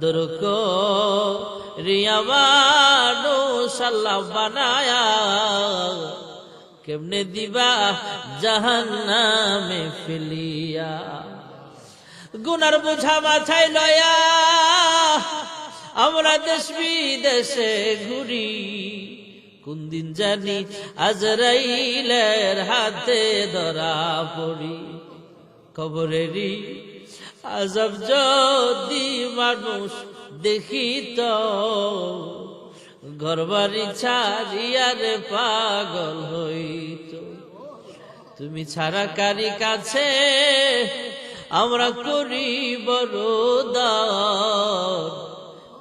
আদর রিয়াবানো সাল্লাহ বানায়া। কেমনে দিবা জাহান্নামে ফেলিয়া। গুনার বোঝা মাথায় লয়া আমরা দেশ বিদেশে ঘুরি। কোন দিন জানি আজরাইলের হাতে ধরা পড়ি। কবরেরই আজব যদি মানুষ দেখিত, ঘরবাড়ি ছাড়িয়ারে পাগল হইত তুমি ছাড়া কারি কাছে আমরা করি বড়।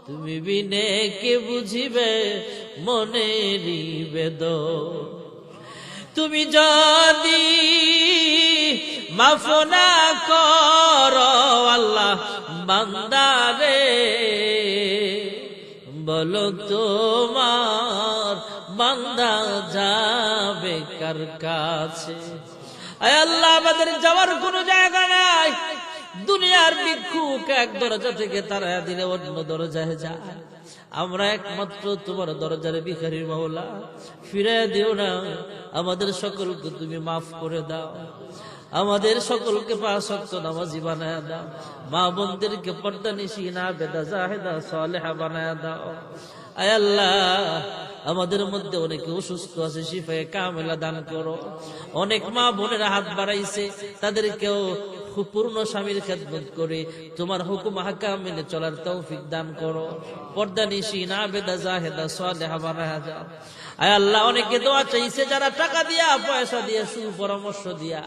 তুমি বিনে কে বুঝিবে মনেরই বেদন তুমি যদি মাফ না কর, আল্লাহ বান্দারে, বলো তোমার বান্দা যাবে কার কাছে? আল্লাহ, আমাদের যাওয়ার কোনো জায়গা নাই। দুনিয়ার ভিক্ষুক এক দরজা থেকে তারা দিলে অন্য দরজায় যায়। আমরা একমাত্র তোমার দরজার ভিখারি মাওলা। ফিরে দিও না। আমাদের সকলকে তুমি মাফ করে দাও। আমাদের সকলকে পাশক্ত নামাজি বানায় দাও। মা বোনদেরকে পর্দা নিশি না বেদা জাহেদা, সালেহা বানায় দাও। আয় আল্লাহ, আমাদের মধ্যে অনেকে অসুস্থ আছে, শিফায় কামেলা দান করো। অনেক মা বোনেরা হাত বাড়াইছে, তাদেরকেও পূর্ণ স্বামীর খেদমত করে তোমার হুকুম হাকাম মেনে চলার তৌফিক দান করো। পর্দা নিশি, না বেদা জাহেদা, সালেহা বানায় দাও আয় আল্লাহ, অনেকে দোয়া চাইছে যারা টাকা দিয়া, পয়সা দিয়ে, সুপরামর্শ দিয়া।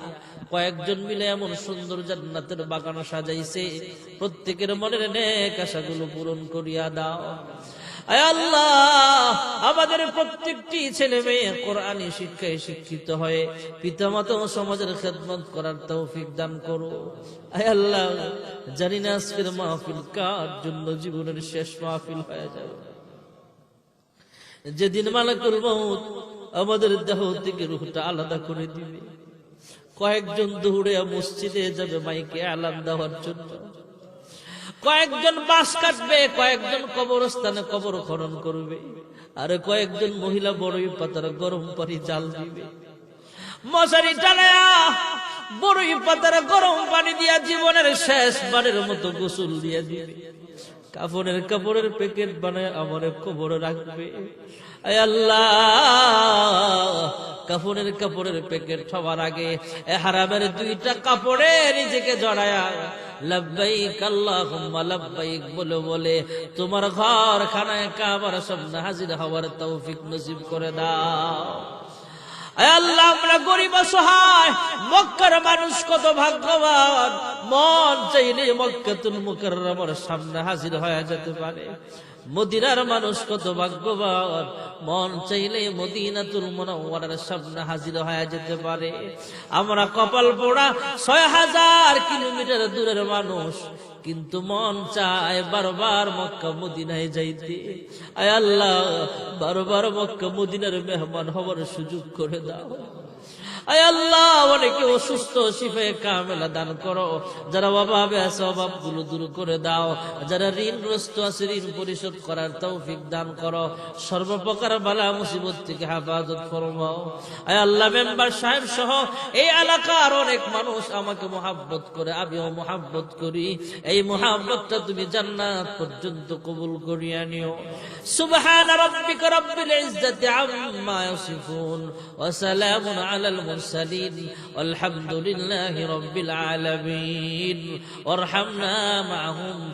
কয়েকজন মিলে এমন সুন্দর জান্নাতের বাগান সাজাইছে। প্রত্যেকের মনের নেক আশাগুলো পূরণ করিয়া দাও। আমাদের প্রত্যেকটি ছেলে মেয়ে কোরআনী শিক্ষায় শিক্ষিত হয়ে পিতামাতা সমাজের খেদমত করার তৌফিক দান করো। আয় আল্লাহ, জানি না আজকের মাহফিল কার জন্য জীবনের শেষ মাহফিল হয়ে যাবে। যেদিন মালাকুল মউত আমাদের দেহ থেকে রুহটা আলাদা করে দিবে। কয়েকজন দৌড়ে মসজিদে যাবে মাইকে আলাম দেওয়ার জন্য। কয়েকজন বাস কাটবে, কয়েকজন কবরস্থানে কবর খনন করবে, আর কয়েকজন মহিলা বড়ই পাতার গরম পানি জাল দিবে। মশারি টানায়া বড়ই পাতার গরম পানি দিয়া জীবনের শেষ বারের মতো গোসল দিয়ে দিবে। কাপড়ের কাপড়ের প্যাকেট বানায় আমার কবর রাখবে। কাপড়ের কাপড়ের প্যাকেট সবার আগে। হারামের দুইটা কাপড়ে নিজেকে জড়ায়া। বলে বলে, তোমার ঘর খানায় কাবার সামনে হাজির হওয়ার তৌফিক নসিব করে দাও। আল্লাহ, আমরা গরিব অসহায়, মক্কার মানুষ কত ভাগ্যবান মন চাইলে মক্কাতুল মুকাররমার সামনে হাজির হয়ে যেতে পারে। মদিনার মানুষ কত ভাগ্যবান, মন চাইলে মদিনাতুল মুনাওয়ারার সামনে হাজির হয়ে যেতে পারে। আমরা কপাল পোড়া ছয় হাজার কিলোমিটার দূরের মানুষ, কিন্তু মন চায় বারবার মক্কা মদিনায় যাইতে। আয় আল্লাহ, বারবার মক্কা মদিনার মেহমান হওয়ার সুযোগ করে দাও। অনেকে মানুষ আমাকে মোহাব্বত করে, আমিও মোহাব্বত করি। এই মোহাব্বতটা তুমি জান্নাত পর্যন্ত কবুল করিয়া নিও। সুবহান রাব্বিকা আম্মা আলাল المرسلين والحمد لله رب العالمين. وارحمنا معهم.